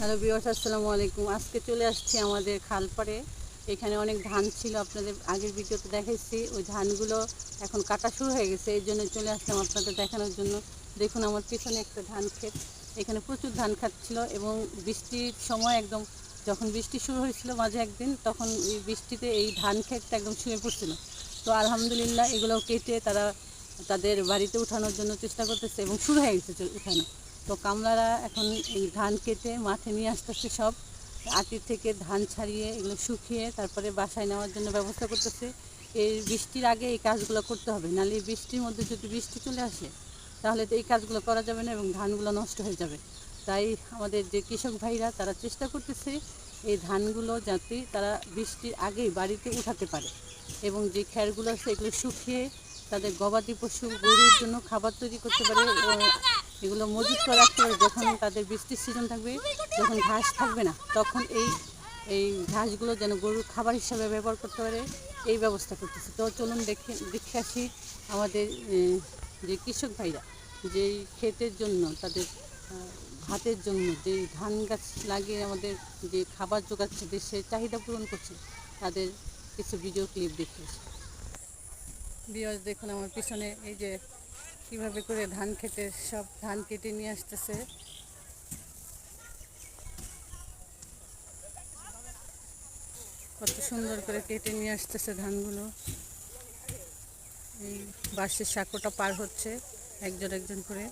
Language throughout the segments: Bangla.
হ্যালো বিওস আসসালামু আলাইকুম। আজকে চলে আসছি আমাদের খালপাড়ে। এখানে অনেক ধান ছিল, আপনাদের আগের ভিডিওতে দেখাইছি। ওই ধানগুলো এখন কাটা শুরু হয়ে গেছে, এই জন্য চলে আসলাম আপনাদের দেখানোর জন্য। দেখুন আমার পিছনে একটা ধান ক্ষেত। এখানে প্রচুর ধান খাচ্ছিল এবং বৃষ্টির সময় একদম যখন বৃষ্টি শুরু হয়েছিল মাঝে একদিন, তখন এই বৃষ্টিতে এই ধান ক্ষেতটা একদম শুয়ে পড়ছিল। তো আলহামদুলিল্লাহ এগুলো কেটে তারা তাদের বাড়িতে উঠানোর জন্য চেষ্টা করতেছে এবং শুরু হয়ে গেছে উঠানো। তো কামলারা এখন এই ধান কেটে মাঠে নিয়ে আসতেছে সব। আটির থেকে ধান ছাড়িয়ে এগুলো শুকিয়ে তারপরে বাসায় নেওয়ার জন্য ব্যবস্থা করতেছে। এই বৃষ্টির আগে এই কাজগুলো করতে হবে, নাহলে এই বৃষ্টির মধ্যে যদি বৃষ্টি চলে আসে, তাহলে তো এই কাজগুলো করা যাবে না এবং ধানগুলো নষ্ট হয়ে যাবে। তাই আমাদের যে কৃষক ভাইরা, তারা চেষ্টা করতেছে এই ধানগুলো যাতে তারা বৃষ্টির আগেই বাড়িতে উঠাতে পারে এবং যে খ্যারগুলো আছে এগুলো শুকিয়ে তাদের গবাদি পশু গরুর জন্য খাবার তৈরি করতে পারে। এগুলো মজুত করে রাখতে পারে যখন তাদের বৃষ্টির সিজন থাকবে, যখন ঘাস থাকবে না, তখন এই এই ঘাসগুলো যেন গরুর খাবার হিসাবে ব্যবহার করতে পারে, এই ব্যবস্থা করতেছে। তো চলুন দেখে দেখে আসি আমাদের যে কৃষক ভাইরা, যেই ক্ষেতের জন্য, তাদের ভাতের জন্য যে ধান গাছ লাগিয়ে আমাদের যে খাবার জোগাচ্ছে দেশের চাহিদা পূরণ করছে, তাদের কিছু ভিডিও ক্লিপ দেখে বিয়স দেখুন আমার পিছনে এই যে কীভাবে করে ধান খেতে সব ধান কেটে নিয়ে আসতেছে। কত সুন্দর করে কেটে নিয়ে আসতেছে ধানগুলো। এই বাঁশের সাঁকোটা পার হচ্ছে একজন একজন করে।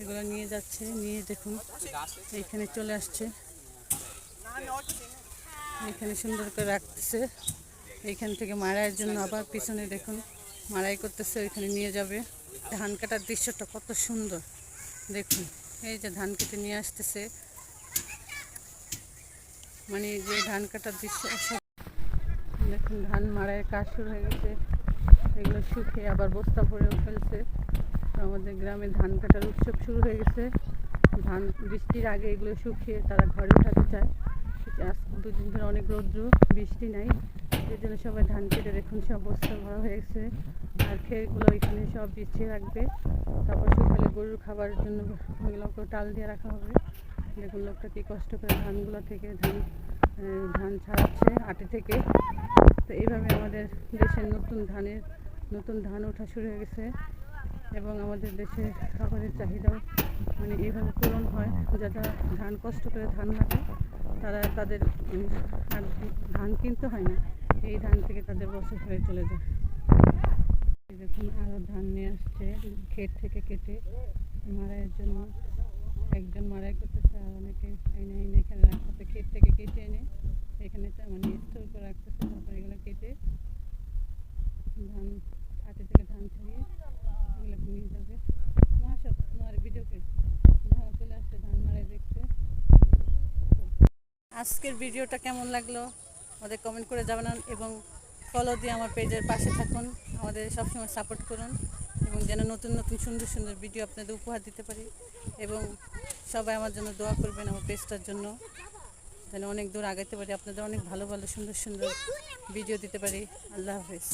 এগুলো নিয়ে যাচ্ছে, নিয়ে দেখুন, এইখানে চলে আসছে। এখানে সুন্দর করে রাখতেছে। এইখান থেকে মারাইয়ের জন্য আবার পিছনে দেখুন, মারাই করতেছে, ওইখানে নিয়ে যাবে। ধান কাটার দৃশ্যটা কত সুন্দর। দেখুন, এই যে ধান কেটে নিয়ে আসতেছে। মানে যে ধান কাটার দৃশ্য দেখুন, ধান মারাইয়ের কাজ শুরু হয়ে গেছে। এগুলো শুকিয়ে আবার বস্তা ভরেও ফেলছে। আমাদের গ্রামে ধান কাটার উৎসব শুরু হয়ে গেছে। ধান, বৃষ্টির আগে এগুলো শুকিয়ে তারা ঘরে উঠাতে চায়। আজ দুদিন ধরে অনেক রৌদ্র, বৃষ্টি নাই। এই জন্য সবাই ধান কেটে দেখুন, সব বস্তা ভরা হয়ে গেছে। আর খেরগুলো এখানে সব বিছিয়ে রাখবে। তারপর সকালে গরুর খাবারের জন্য ওগুলোকে টাল দিয়ে রাখা হবে। দেখুন, লোকটা কি কষ্ট করে ধানগুলো থেকে ধান ধান ছাড়াচ্ছে আটি থেকে। তো এইভাবে আমাদের দেশের নতুন ধানের, নতুন ধান ওঠা শুরু হয়ে গেছে। এবং আমাদের দেশে খাবারের চাহিদাও মানে এইভাবে পূরণ হয়। যারা ধান কষ্ট করে ধান লাগে তারা তাদের ধান কিনতে হয় না। এই ধান থেকে তাদের বছর হয়ে চলে যায়। দেখুন আরও ধান নিয়ে আসছে, ক্ষেত থেকে কেটে মারাইয়ের জন্য। একজন মারাই করতেছে আর অনেকে এনে এনে এখানে রাখতেছে, ক্ষেত থেকে কেটে এনে এখানে মানে স্টোর করে রাখতেছে, তারপরে এগুলো কেটে ধান আটে থেকে ধান ছাড়িয়ে এগুলো নিয়ে যাবে। চলে আসছে ধান মারাই দেখতে। আজকের ভিডিওটা কেমন লাগল? আমাদের কমেন্ট করে জানান এবং ফলো দিয়ে আমার পেজের পাশে থাকুন। আমাদের সবসময় সাপোর্ট করুন এবং যেন নতুন নতুন, সুন্দর সুন্দর ভিডিও আপনাদের উপহার দিতে পারি। এবং সবাই আমার জন্য দোয়া করবেন আমার পেজটার জন্য। যেন অনেক দূর আগাইতে পারি, আপনাদের অনেক ভালো ভালো, সুন্দর সুন্দর ভিডিও দিতে পারি। আল্লাহ হাফেজ।